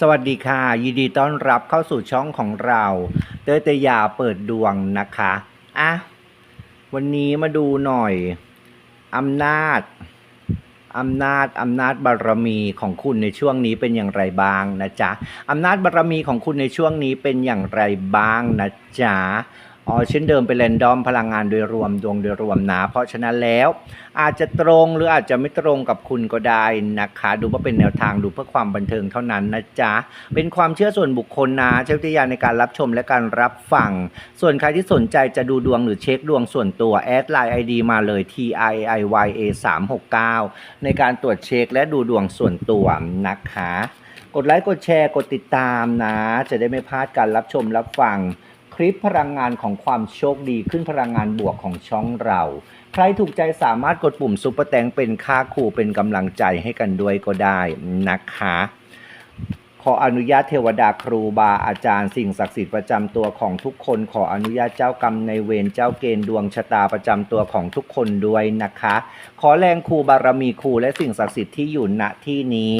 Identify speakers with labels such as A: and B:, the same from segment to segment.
A: สวัสดีค่ะ ยินดีต้อนรับเข้าสู่ช่องของเรา เตยเตยาเปิดดวงนะคะอะวันนี้มาดูหน่อยอำนาจอำนาจอำนาจบารมีของคุณในช่วงนี้เป็นอย่างไรบ้างนะจ๊ะอำนาจบารมีของคุณในช่วงนี้เป็นอย่างไรบ้างนะจ๊ะ อ๋อเช่นเดิมเป็นแรนดอมพลังงานโดยรวมดวงโดยรวมนะ เพราะฉะนั้นแล้วอาจจะตรงหรืออาจจะไม่ตรงกับคุณก็ได้นะคะ ดูว่าเป็นแนวทางดูเพื่อความบันเทิงเท่านั้นนะจ๊ะ เป็นความเชื่อส่วนบุคคลนะใช้วิจารณญาในการรับชมและการรับฟัง ส่วนใครที่สนใจจะดูดวงหรือเช็คดวงส่วนตัวแอดไลน์ ID มาเลย T I I Y A 3 6 9ในการตรวจเช็คและดูดวงส่วนตัวนะคะ กดไลค์กดแชร์กดติดตามนะ จะได้ไม่พลาดการรับชมรับฟัง คลิปพลังงานของความโชคดีขึ้นพลังงานบวกของช่องเรา ใครถูกใจสามารถกดปุ่มซุปเปอร์แตงเป็นค่าคู่เป็นกำลังใจให้กันด้วยก็ได้นะคะ ขออนุญาตเทวดาครูบาอาจารย์สิ่งศักดิ์สิทธิ์ประจำตัวของทุกคน ขออนุญาตเจ้ากรรมในเวรเจ้าเกณฑ์ดวงชะตาประจำตัวของทุกคนด้วยนะคะ ขอแรงครูบารมีครูและสิ่งศักดิ์สิทธิ์ที่อยู่ณที่นี้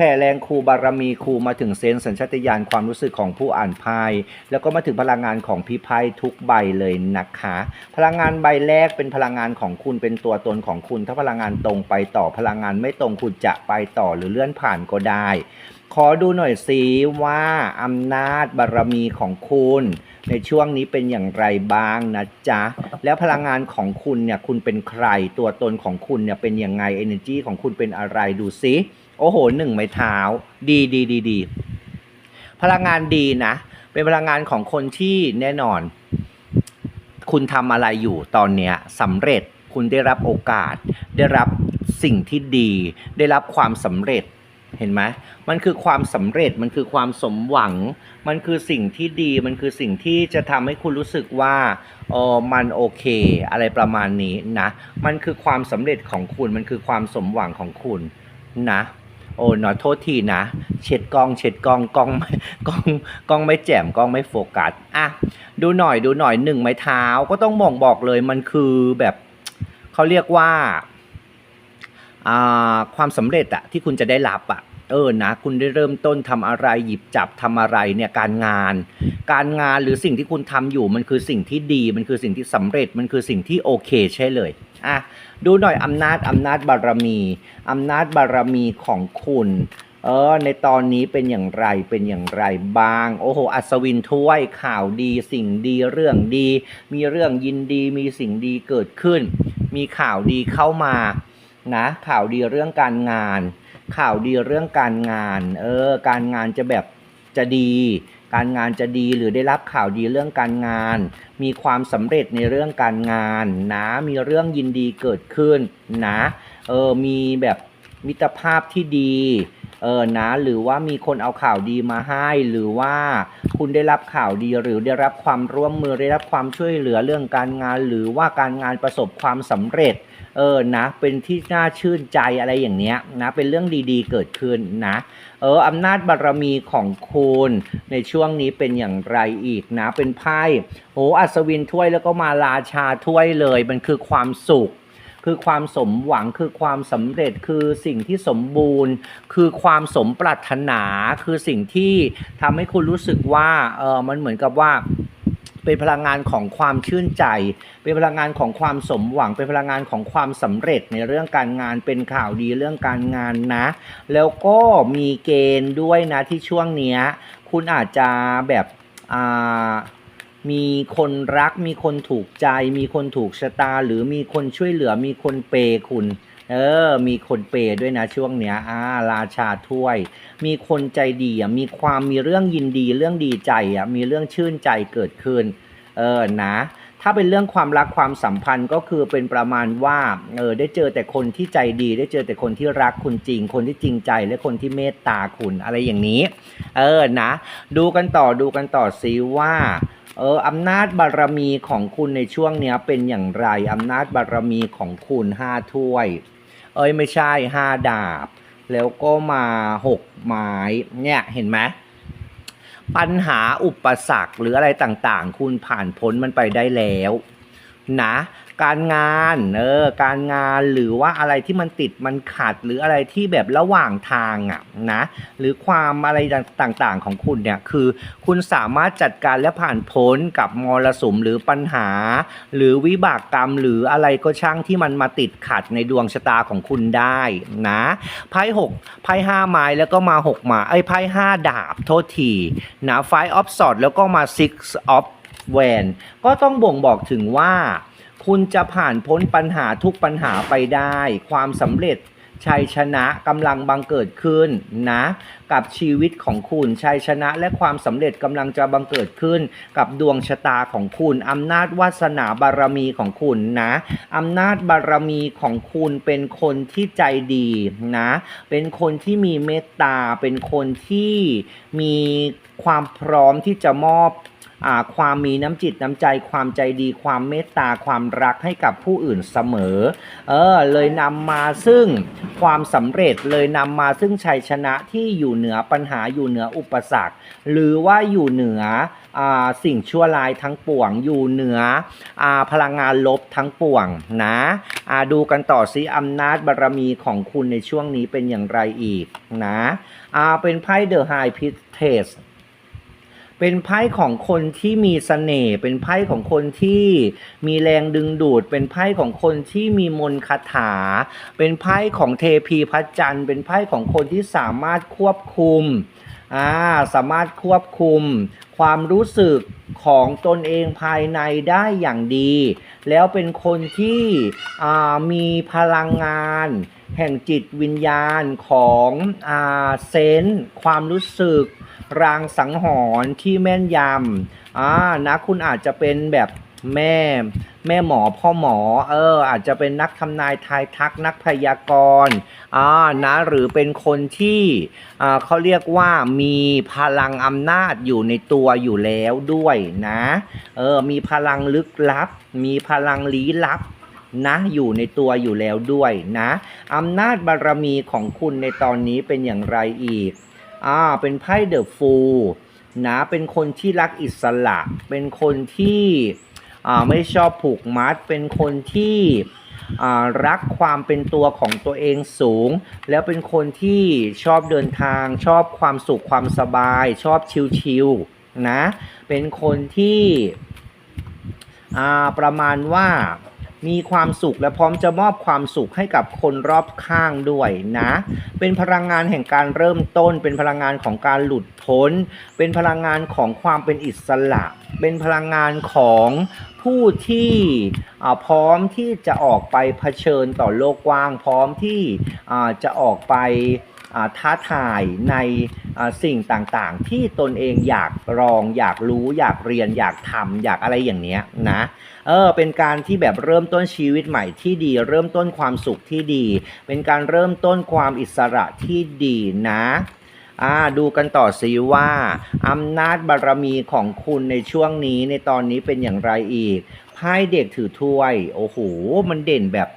A: แผ่แรงครูบารมีครูมาถึงเซนส์สัญชาตญาณความรู้สึกของผู้อ่านไพ่แล้วก็มาถึงพลังงานของพี่ไพ่ทุกใบเลยนะคะ พลังงานใบแรกเป็นพลังงานของคุณเป็นตัวตนของคุณ ถ้าพลังงานตรงไปต่อพลังงานไม่ตรงคุณจะไปต่อหรือเลื่อนผ่านก็ได้ ขอดูหน่อยสิว่าอำนาจบารมีของคุณ ในช่วงนี้เป็นอย่างไรบ้างนะจ๊ะ แล้วพลังงานของคุณเนี่ยคุณเป็นใครตัวตนของคุณเนี่ยเป็นยังไง energy ของคุณเป็นอะไรดูสิ โอ้โหหนึ่งไม้เท้า ดีดีดีดีพลังงานดีนะ เป็นพลังงานของคนที่แน่นอน คุณทำอะไรอยู่ตอนเนี้ยสำเร็จคุณได้รับโอกาส ได้รับสิ่งที่ดี ได้รับความสำเร็จเห็นไหมมันคือความสำเร็จ มันคือความสมหวัง มันคือสิ่งที่ดี มันคือสิ่งที่จะทำให้คุณรู้สึกว่าเออมันโอเค อะไรประมาณนี้นะ มันคือความสำเร็จของคุณ มันคือความสมหวังของคุณนะ โอ้หนอโทษทีนะ เช็ดกล้องเช็ดกล้องกล้องไม่กล้องกล้องไม่แจ่มกล้องไม่โฟกัสอะดูหน่อยดูหน่อยหนึ่งไม้เท้าก็ต้องมองบอกเลยมันคือแบบเขาเรียกว่าอ่าความสำเร็จอะที่คุณจะได้รับอะเออนะคุณได้เริ่มต้นทำอะไรหยิบจับทำอะไรเนี่ยการงาน การงานหรือสิ่งที่คุณทำอยู่มันคือสิ่งที่ดี มันคือสิ่งที่สำเร็จมันคือสิ่งที่โอเค ใช่เลย อะดูหน่อยอำนาจอำนาจบารมีอำนาจบารมีของคุณ เออ ในตอนนี้เป็นอย่างไรเป็นอย่างไรบ้าง โอ้โห อัศวินถ้วยข่าวดี สิ่งดีเรื่องดี มีเรื่องยินดีมีสิ่งดีเกิดขึ้น มีข่าวดีเข้ามานะข่าวดีเรื่องการงาน ข่าวดีเรื่องการงาน เออ การงานจะแบบจะดี การงานจะดีหรือได้รับข่าวดีเรื่องการงาน มีความสำเร็จในเรื่องการงานนะมีเรื่องยินดีเกิดขึ้นนะเออมีแบบมิตรภาพที่ดี เออนะหรือว่ามีคนเอาข่าวดีมาให้ หรือว่าคุณได้รับข่าวดีหรือได้รับความร่วมมือได้รับความช่วยเหลือเรื่องการงาน หรือว่าการงานประสบความสำเร็จเออนะเป็นที่น่าชื่นใจอะไรอย่างเนี้ยนะเป็นเรื่องดีๆเกิดขึ้นนะเอออำนาจบารมีของคุณในช่วงนี้เป็นอย่างไรอีกนะเป็นไพ่โหอัศวินถ้วยแล้วก็มาราชาถ้วยเลยมันคือความสุข คือความสมหวังคือความสำเร็จคือสิ่งที่สมบูรณ์ คือความสมปรารถนา คือสิ่งที่ทำให้คุณรู้สึกว่าเออมันเหมือนกับว่าเป็นพลังงานของความชื่นใจ เป็นพลังงานของความสมหวัง เป็นพลังงานของความสำเร็จในเรื่องการงาน เป็นข่าวดีเรื่องการงานนะ แล้วก็มีเกณฑ์ด้วยนะที่ช่วงเนี้ย คุณอาจจะแบบอ่า มีคนรัก มีคนถูกใจ มีคนถูกชะตา หรือมีคนช่วยเหลือ มีคนเปย์คุณ เออ มีคนเปย์ด้วยนะช่วงเนี้ยอ่าราชาถ้วย มีคนใจดีอะ มีความมีเรื่องยินดี เรื่องดีใจอะ มีเรื่องชื่นใจเกิดขึ้น เออ นะ ถ้าเป็นเรื่องความรักความสัมพันธ์ก็คือเป็นประมาณว่า เออ ได้เจอแต่คนที่ใจดี ได้เจอแต่คนที่รักคุณจริง คนที่จริงใจ และคนที่เมตตาคุณ อะไรอย่างนี้ เออ นะ ดูกันต่อ ดูกันต่อซิว่า เอออำนาจบารมีของคุณในช่วงเนี้ยเป็นอย่างไรอำนาจบารมีของคุณห้าถ้วย เอ้ยไม่ใช่ห้าดาบ แล้วก็มาหกไม้เนี่ยเห็นไหมปัญหาอุปสรรคหรืออะไรต่างๆ คุณผ่านพ้นมันไปได้แล้ว นะการงานเออการงานหรือว่าอะไรที่มันติดมันขัดหรืออะไรที่แบบระหว่างทางอะนะหรือความอะไรต่างๆของคุณเนี่ยคือ คุณสามารถจัดการและผ่านพ้นกับมรสุมหรือปัญหา หรือวิบากกรรมหรืออะไรก็ช่างที่มันมาติดขัดในดวงชะตาของคุณได้นะไพ่หกไพ่ห้าไม้แล้วก็มาหกหมาไอ้ไพ่ห้าดาบโทษทีนะไฟออฟสอดแล้วก็มา six of แวนก็ต้องบ่งบอกถึงว่า คุณจะผ่านพ้นปัญหาทุกปัญหาไปได้ ความสำเร็จชัยชนะกำลังบังเกิดขึ้นนะ กับชีวิตของคุณชัยชนะและความสำเร็จกำลังจะบังเกิดขึ้น กับดวงชะตาของคุณอำนาจวาสนาบารมีของคุณนะอำนาจบารมีของคุณเป็นคนที่ใจดีนะ เป็นคนที่มีเมตตาเป็นคนที่มีความพร้อมที่จะมอบ ความมีน้ำจิตน้ำใจความใจดีความเมตตาความรักให้กับผู้อื่นเสมอ เออเลยนำมาซึ่งความสำเร็จเลยนำมาซึ่งชัยชนะที่อยู่เหนือปัญหาอยู่เหนืออุปสรรค หรือว่าอยู่เหนืออสิ่งชั่วร้ายทั้งปวง อยู่เหนืออพลังงานลบทั้งปวงนะดูกันต่อซิอำนาจบารมีของคุณในช่วงนี้เป็นอย่างไรอีกนะเป็นไพ่เดอะไฮพิเทส เป็นไพ่ของคนที่มีเสน่ห์เป็นไพ่ของคนที่มีแรงดึงดูด เป็นไพ่ของคนที่มีมนต์คาถา เป็นไพ่ของเทพีพระจันทร์ เป็นไพ่ของคนที่สามารถควบคุมอ่าสามารถควบคุม ความรู้สึกของตนเองภายในได้อย่างดี แล้วเป็นคนที่มีพลังงาน แห่งจิตวิญญาณของอเซนส์ความรู้สึก รางสังหรณ์ที่แม่นยำอ่านะคุณอาจจะเป็นแบบแม่แม่หมอพ่อหมอเอออาจจะเป็นนักทำนายทายทักนักพยากรณ์อ่านะหรือเป็นคนที่อ่าเขาเรียกว่ามีพลังอำนาจอยู่ในตัวอยู่แล้วด้วยนะเออมีพลังลึกลับ มีพลังลี้ลับนะอยู่ในตัวอยู่แล้วด้วยนะอำนาจบารมีของคุณในตอนนี้เป็นอย่างไรอีก อ่าเป็นไพ่เดอะฟูลนะเป็นคนที่รักอิสระ เป็นคนที่อ่าไม่ชอบผูกมัด เป็นคนที่อ่ารักความเป็นตัวของตัวเองสูง แล้วเป็นคนที่ชอบเดินทาง ชอบความสุขความสบาย ชอบชิลๆนะ เป็นคนที่อ่าประมาณว่า มีความสุขและพร้อมจะมอบความสุขให้กับคนรอบข้างด้วยนะ เป็นพลังงานแห่งการเริ่มต้น เป็นพลังงานของการหลุดพ้น เป็นพลังงานของความเป็นอิสระ เป็นพลังงานของผู้ที่พร้อมที่จะออกไปเผชิญต่อโลกกว้าง พร้อมที่จะออกไป ท้าทายในสิ่งต่างๆ ที่ตนเองอยากลอง อยากรู้ อยากเรียน อยากทำอยากอะไรอย่างเนี้ยนะเออเป็นการที่แบบเริ่มต้นชีวิตใหม่ที่ดี เริ่มต้นความสุขที่ดี เป็นการเริ่มต้นความอิสระที่ดีนะอ่าดูกันต่อสิว่าอำนาจบารมีของคุณในช่วงนี้ในตอนนี้เป็นอย่างไรอีกไพ่เด็กถือถ้วย โอ้โห มันเด่นแบบ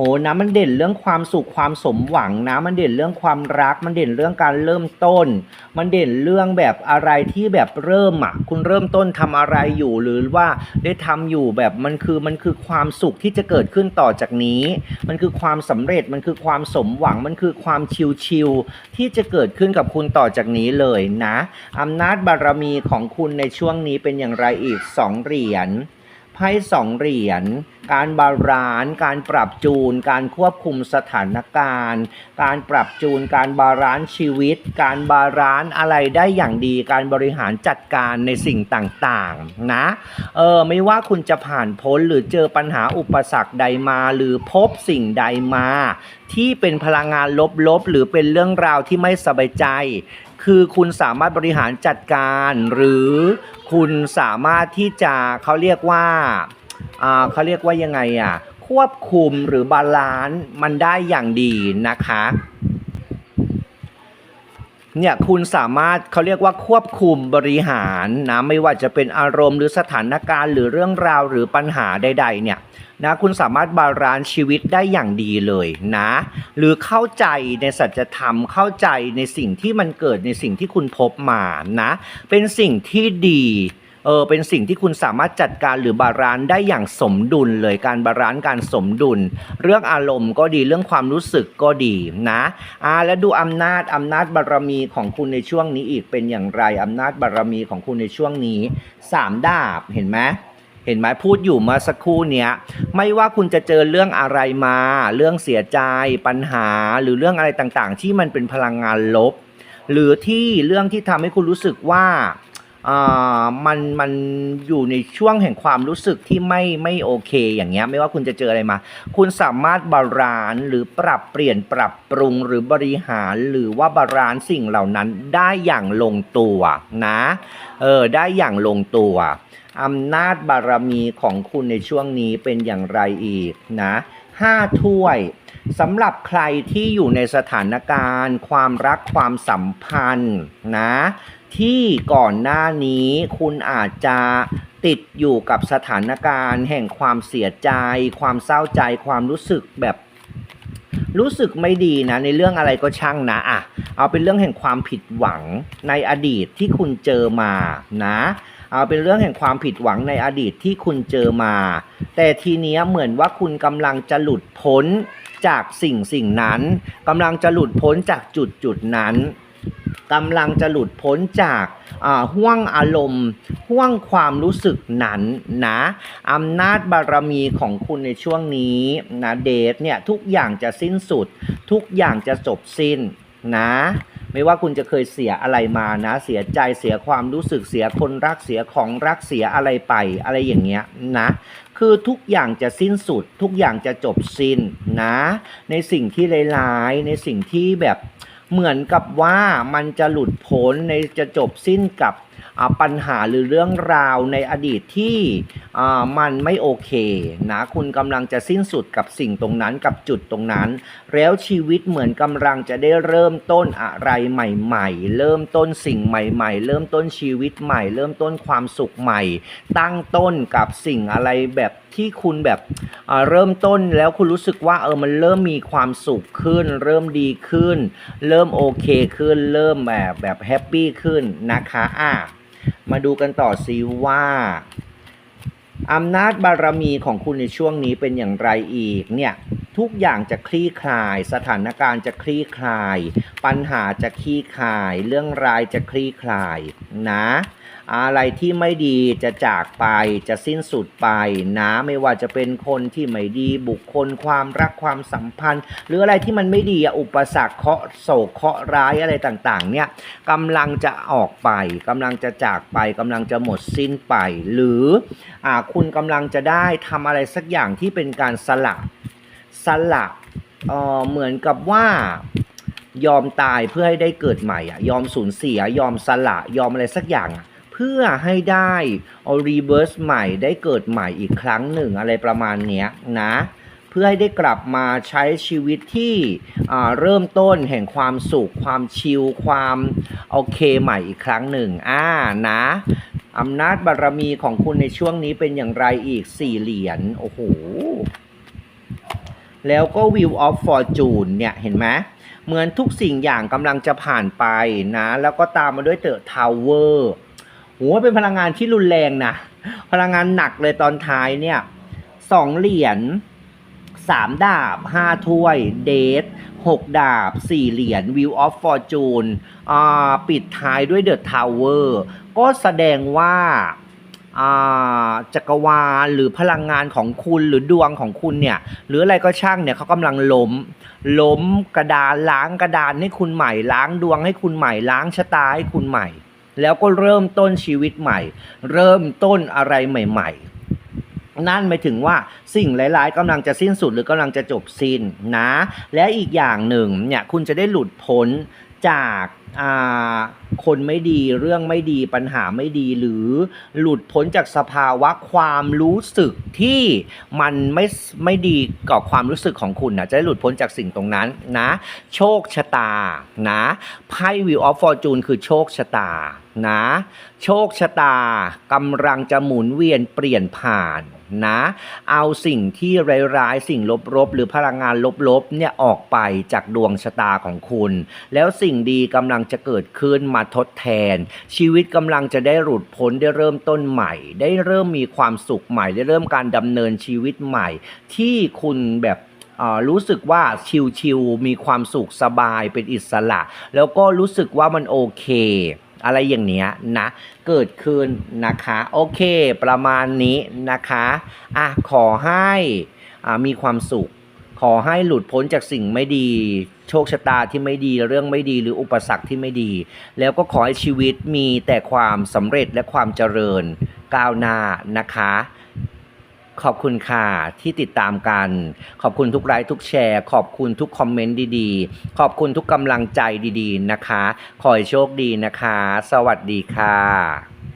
A: โอ้นะมันเด่นเรื่องความสุขความสมหวังนะ มันเด่นเรื่องความรัก มันเด่นเรื่องการเริ่มต้น มันเด่นเรื่องแบบอะไรที่แบบเริ่มอะคุณเริ่มต้นทำอะไรอยู่หรือว่าได้ทำอยู่แบบมันคือมันคือความสุขที่จะเกิดขึ้นต่อจากนี้ มันคือความสำเร็จมันคือความสมหวังมันคือความชิลๆที่จะเกิดขึ้นกับคุณต่อจากนี้เลยนะอำนาจบารมีของคุณในช่วงนี้เป็นอย่างไรอีกสองเหรียญ ไพ่สองเหรียญ การบาลานซ์การปรับจูน การควบคุมสถานการณ์ การปรับจูน การบาลานซ์ชีวิต การบาลานซ์อะไรได้อย่างดี การบริหารจัดการในสิ่งต่างๆ นะ เออ ไม่ว่าคุณจะผ่านพ้นหรือเจอปัญหาอุปสรรคใดมา หรือพบสิ่งใดมา ที่เป็นพลังงานลบๆ หรือเป็นเรื่องราวที่ไม่สบายใจ คือคุณสามารถบริหารจัดการ หรือคุณสามารถที่จะเขาเรียกว่าเขาเรียกว่ายังไงอะควบคุมหรือบาลานซ์มันได้อย่างดีนะคะ เนี่ยคุณสามารถเขาเรียกว่าควบคุมบริหารนะไม่ว่าจะเป็นอารมณ์หรือสถานการณ์หรือเรื่องราวหรือปัญหาใด ๆ เนี่ยนะคุณสามารถบาลานซ์ชีวิตได้อย่างดีเลยนะ หรือเข้าใจในสัจธรรมเข้าใจในสิ่งที่มันเกิดในสิ่งที่คุณพบมานะ เป็นสิ่งที่ดี เออเป็นสิ่งที่คุณสามารถจัดการหรือบาลานซ์ได้อย่างสมดุลเลยการบาลานซ์การสมดุล เรื่องอารมณ์ก็ดีเรื่องความรู้สึกก็ดีนะอ่าแล้วดูอำนาจอำนาจบารมีของคุณในช่วงนี้อีกเป็นอย่างไรอำนาจบารมีของคุณในช่วงนี้สามดาบเห็นไหมเห็นไหมพูดอยู่มาสักครู่เนี้ยไม่ว่าคุณจะเจอเรื่องอะไรมา เรื่องเสียใจปัญหาหรือเรื่องอะไรต่างๆ ที่มันเป็นพลังงานลบ หรือที่เรื่องที่ทำให้คุณรู้สึกว่า มันมันอยู่ในช่วงแห่งความรู้สึกที่ไม่ไม่โอเค อย่างเงี้ยไม่ว่าคุณจะเจออะไรมา คุณสามารถบาลานซ์หรือปรับเปลี่ยนปรับปรุงหรือบริหารหรือว่าบาลานซ์สิ่งเหล่านั้นได้อย่างลงตัวนะเออได้อย่างลงตัวอำนาจบารมีของคุณในช่วงนี้เป็นอย่างไรอีกนะห้าถ้วยสำหรับใครที่อยู่ในสถานการณ์ ความรักความสัมพันธ์นะ ที่ก่อนหน้านี้คุณอาจจะติดอยู่กับสถานการณ์ แห่งความเสียใจ ความเศร้าใจ ความรู้สึกแบบรู้สึกไม่ดีนะในเรื่องอะไรก็ช่างนะอะเอาเป็นเรื่องแห่งความผิดหวังในอดีตที่คุณเจอมานะเอาเป็นเรื่องแห่งความผิดหวังในอดีตที่คุณเจอมา แต่ทีเนี้ยเหมือนว่าคุณกำลังจะหลุดพ้นจากสิ่งสิ่งนั้นกำลังจะหลุดพ้นจากจุดจุดนั้น กำลังจะหลุดพ้นจากห่วงอารมณ์ ห่วงความรู้สึกนั้นนะอำนาจบารมีของคุณในช่วงนี้นะเดทเนี่ยทุกอย่างจะสิ้นสุด ทุกอย่างจะจบสิ้นนะไม่ว่าคุณจะเคยเสียอะไรมานะ เสียใจเสียความรู้สึกเสียคนรักเสียของรักเสียอะไรไปอะไรอย่างเงี้ยนะ คือทุกอย่างจะสิ้นสุด ทุกอย่างจะจบสิ้นนะ ในสิ่งที่ร้ายๆในสิ่งที่แบบ เหมือนกับว่ามันจะหลุดพ้นในจะจบสิ้นกับปัญหาหรือเรื่องราวในอดีตที่มันไม่โอเคนะคุณกำลังจะสิ้นสุดกับสิ่งตรงนั้นกับจุดตรงนั้น แล้วชีวิตเหมือนกำลังจะได้เริ่มต้นอะไรใหม่ๆ เริ่มต้นสิ่งใหม่ๆ เริ่มต้นชีวิตใหม่ เริ่มต้นความสุขใหม่ ตั้งต้นกับสิ่งอะไรแบบ ที่คุณแบบเริ่มต้นแล้วคุณรู้สึกว่าเออมันเริ่มมีความสุขขึ้น เริ่มดีขึ้น เริ่มโอเคขึ้น เริ่มแบบแบบแฮปปี้ขึ้นนะคะอะมาดูกันต่อซิว่าอำนาจบารมีของคุณในช่วงนี้เป็นอย่างไรอีกเนี่ยทุกอย่างจะคลี่คลาย สถานการณ์จะคลี่คลาย ปัญหาจะคลี่คลาย เรื่องรายจะคลี่คลายนะ อะไรที่ไม่ดีจะจากไปจะสิ้นสุดไปนะไม่ว่าจะเป็นคนที่ไม่ดีบุคคลความรักความสัมพันธ์ หรืออะไรที่มันไม่ดีอุปสรรคเคาะโศกเคาะร้ายอะไรต่างๆ เนี่ยกำลังจะออกไปกำลังจะจากไปกำลังจะหมดสิ้นไป หรืออคุณกำลังจะได้ทำอะไรสักอย่างที่เป็นการสละสละเเหมือนกับว่ายอมตายเพื่อให้ได้เกิดใหม่อะยอมสูญเสียยอมสละยอมอะไรสักอย่างอะ พื่อให้ได้เอารีเวิร์สใหม่ได้เกิดใหม่อีกครั้งหนึ่งอะไรประมาณเนี้ยนะ เพื่อให้ได้กลับมาใช้ชีวิตที่เริ่มต้นแห่งความสุข ความชิลความโอเคใหม่อีกครั้งหนึ่งอ่านะอำนาจบารมีของคุณในช่วงนี้เป็นอย่างไรอีกสี่เหรียญโอ้โหแล้วก็ Wheel of Fortune เนี่ย เห็นไหมเหมือนทุกสิ่งอย่างกำลังจะผ่านไปนะ แล้วก็ตามมาด้วยเตอะทาวเวอร์ โหเป็นพลังงานที่รุนแรงนะ พลังงานหนักเลยตอนท้ายเนี่ยสองเหรียญสามดาบห้าถ้วย เดทหกดาบสี่เหรียญ Wheel of Fortune อ่าปิดท้ายด้วยเดอะทาวเวอร์ก็แสดงว่าอ่าจักรวาลหรือพลังงานของคุณหรือดวงของคุณเนี่ย หรืออะไรก็ช่างเนี่ยเขากำลังล้ม ล้มกระดานล้างกระดานให้คุณใหม่ล้างดวงให้คุณใหม่ล้างชะตาให้คุณใหม่ แล้วก็เริ่มต้นชีวิตใหม่ เริ่มต้นอะไรใหม่ ๆนั่นหมายถึงว่าสิ่งหลายๆกำลังจะสิ้นสุดหรือกำลังจะจบสิ้นนะ และอีกอย่างหนึ่งเนี่ยคุณจะได้หลุดพ้นจากอ่าคนไม่ดีเรื่องไม่ดีปัญหาไม่ดีหรือหลุดพ้นจากสภาวะความรู้สึกที่มันไม่ไม่ดีกับความรู้สึกของคุณนะจะได้หลุดพ้นจากสิ่งตรงนั้นนะ โชคชะตานะไพ่ Wheel of Fortune คือโชคชะตานะโชคชะตากำลังจะหมุนเวียนเปลี่ยนผ่านนะ เอาสิ่งที่ร้ายๆ สิ่งลบๆ หรือพลังงานลบๆเนี่ยออกไปจากดวงชะตาของคุณ แล้วสิ่งดีกำลังจะเกิดขึ้นมามาทดแทน ชีวิตกำลังจะได้หลุดพ้นได้เริ่มต้นใหม่ ได้เริ่มมีความสุขใหม่ ได้เริ่มการดำเนินชีวิตใหม่ ที่คุณแบบรู้สึกว่าชิลๆมีความสุขสบายเป็นอิสระ แล้วก็รู้สึกว่ามันโอเค อะไรอย่างเนี้ยนะ เกิดขึ้นนะคะ โอเค ประมาณนี้นะคะอะขอให้มีความสุข ขอให้หลุดพ้นจากสิ่งไม่ดี โชคชะตาที่ไม่ดีเรื่องไม่ดีหรืออุปสรรคที่ไม่ดี แล้วก็ขอให้ชีวิตมีแต่ความสำเร็จและความเจริญ ก้าวหน้านะคะ ขอบคุณค่ะที่ติดตามกัน ขอบคุณทุกไลค์ทุกแชร์ ขอบคุณทุกคอมเมนต์ดีๆ ขอบคุณทุกกำลังใจดีๆนะคะ ขอให้โชคดีนะคะ สวัสดีค่ะ